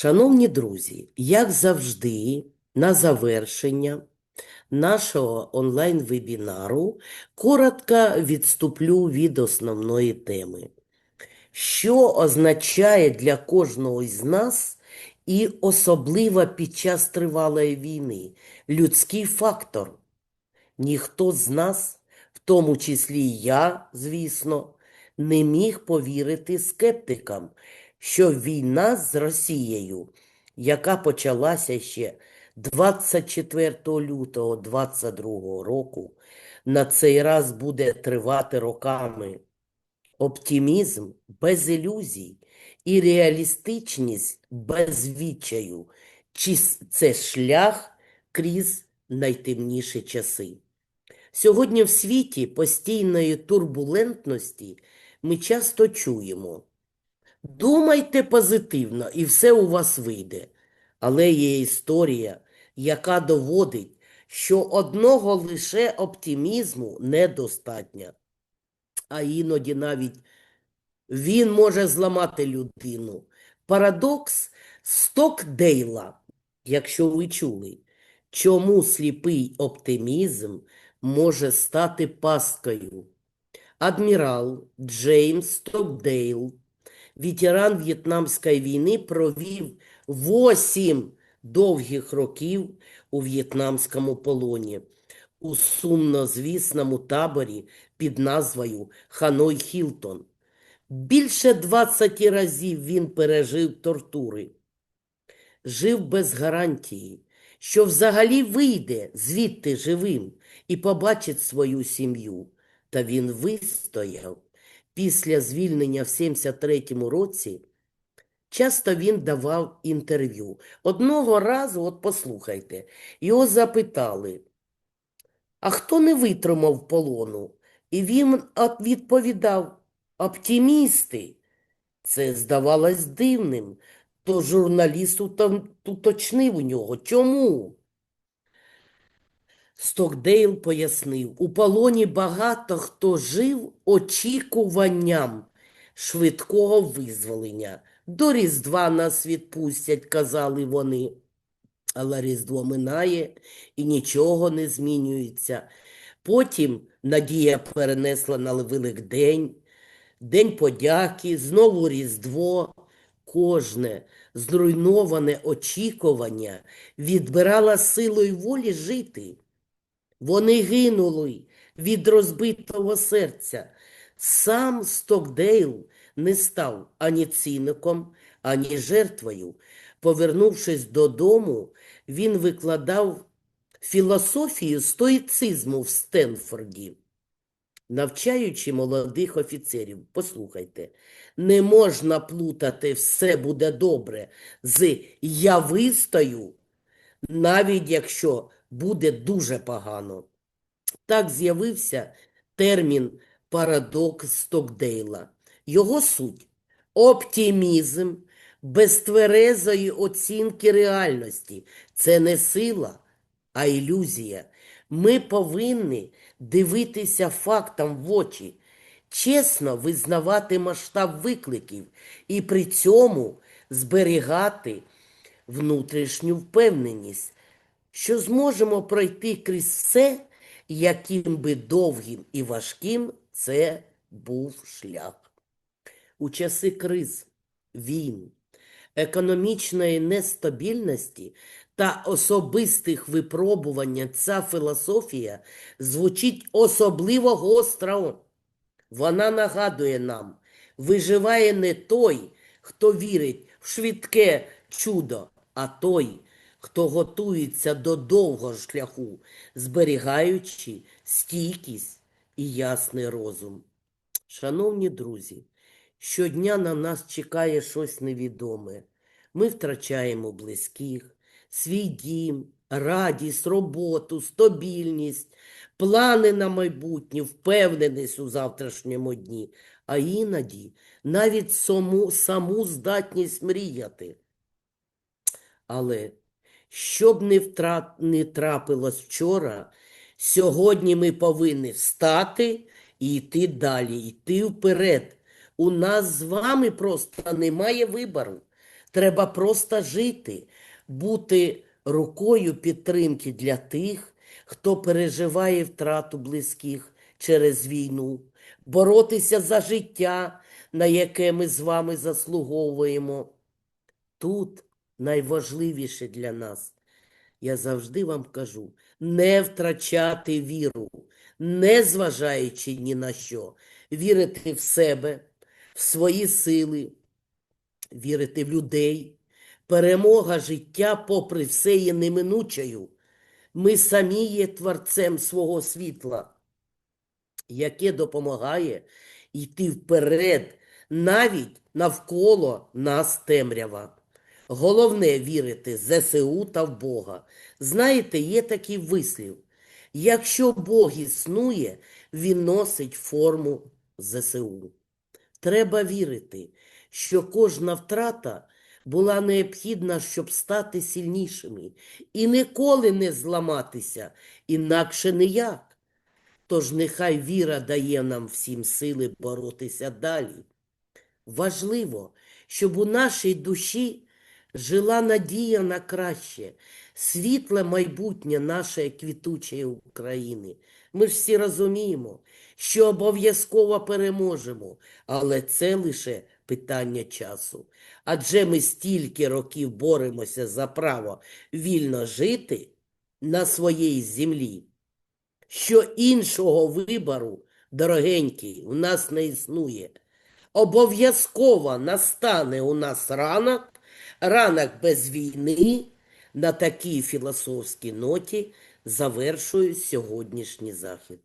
Шановні друзі, як завжди, на завершення нашого онлайн-вебінару коротко відступлю від основної теми. Що означає для кожного із нас і особливо під час тривалої війни людський фактор? Ніхто з нас, в тому числі і я, звісно, не міг повірити скептикам, що війна з Росією, яка почалася ще 24 лютого 2022 року, на цей раз буде тривати роками. Оптимізм без ілюзій і реалістичність без відчаю, чи це шлях крізь найтемніші часи. Сьогодні в світі постійної турбулентності ми часто чуємо Думайте позитивно, і все у вас вийде. Але є історія, яка доводить, що одного лише оптимізму недостатньо. А іноді навіть він може зламати людину. Парадокс Стокдейла, якщо ви чули, чому сліпий оптимізм може стати пасткою. Адмірал Джеймс Стокдейл ветеран В'єтнамської війни провів 8 довгих років у в'єтнамському полоні у сумнозвісному таборі під назвою Ханой Хілтон. Більше 20 разів він пережив тортури, жив без гарантії, що взагалі вийде звідти живим і побачить свою сім'ю. Та він вистояв після звільнення в 73-му році, часто він давав інтерв'ю. Одного разу, от послухайте, його запитали, а хто не витримав полону? І він відповідав, оптимісти. Це здавалось дивним, то журналіст уточнив у нього, чому? Стокдейл пояснив, у полоні багато хто жив очікуванням швидкого визволення. До Різдва нас відпустять, казали вони. Але Різдво минає і нічого не змінюється. Потім надія перенесла на Великдень, День подяки, знову Різдво. Кожне зруйноване очікування відбирало силою волі жити. Вони гинули від розбитого серця. Сам Стокдейл не став ані циником, ані жертвою. Повернувшись додому, він викладав філософію стоїцизму в Стенфорді. Навчаючи молодих офіцерів, послухайте, не можна плутати все буде добре з я вистою, навіть якщо буде дуже погано. Так з'явився термін парадокс Стокдейла. Його суть – оптимізм без тверезої оцінки реальності. Це не сила, а ілюзія. Ми повинні дивитися фактам в очі, чесно визнавати масштаб викликів і при цьому зберігати внутрішню впевненість, що зможемо пройти крізь все, яким би довгим і важким це був шлях. У часи криз, війн, економічної нестабільності та особистих випробувань ця філософія звучить особливо гостро. Вона нагадує нам, виживає не той, хто вірить в швидке чудо, а той, хто готується до довгого шляху, зберігаючи стійкість і ясний розум. Шановні друзі, щодня на нас чекає щось невідоме. Ми втрачаємо близьких, свій дім, радість, роботу, стабільність, плани на майбутнє, впевненість у завтрашньому дні, а іноді навіть саму, саму здатність мріяти. Але щоб не, втрат, не трапилось вчора, сьогодні ми повинні встати і йти далі, йти вперед. У нас з вами просто немає вибору. Треба просто жити, бути рукою підтримки для тих, хто переживає втрату близьких через війну, боротися за життя, на яке ми з вами заслуговуємо. Тут найважливіше для нас, я завжди вам кажу, не втрачати віру, не зважаючи ні на що, вірити в себе, в свої сили, вірити в людей. Перемога життя, попри все, є неминучою. Ми самі є творцем свого світла, яке допомагає йти вперед, навіть навколо нас темрява. Головне вірити ЗСУ та в Бога. Знаєте, є такий вислів. Якщо Бог існує, Він носить форму ЗСУ. Треба вірити, що кожна втрата була необхідна, щоб стати сильнішими і ніколи не зламатися, інакше ніяк. Тож нехай віра дає нам всім сили боротися далі. Важливо, щоб у нашій душі жила надія на краще, світле майбутнє нашої квітучої України. Ми ж всі розуміємо, що обов'язково переможемо, але це лише питання часу. Адже ми стільки років боремося за право вільно жити на своїй землі, що іншого вибору, дорогенький, у нас не існує. Обов'язково настане у нас ранок, ранок без війни. На такій філософській ноті завершую сьогоднішній захід.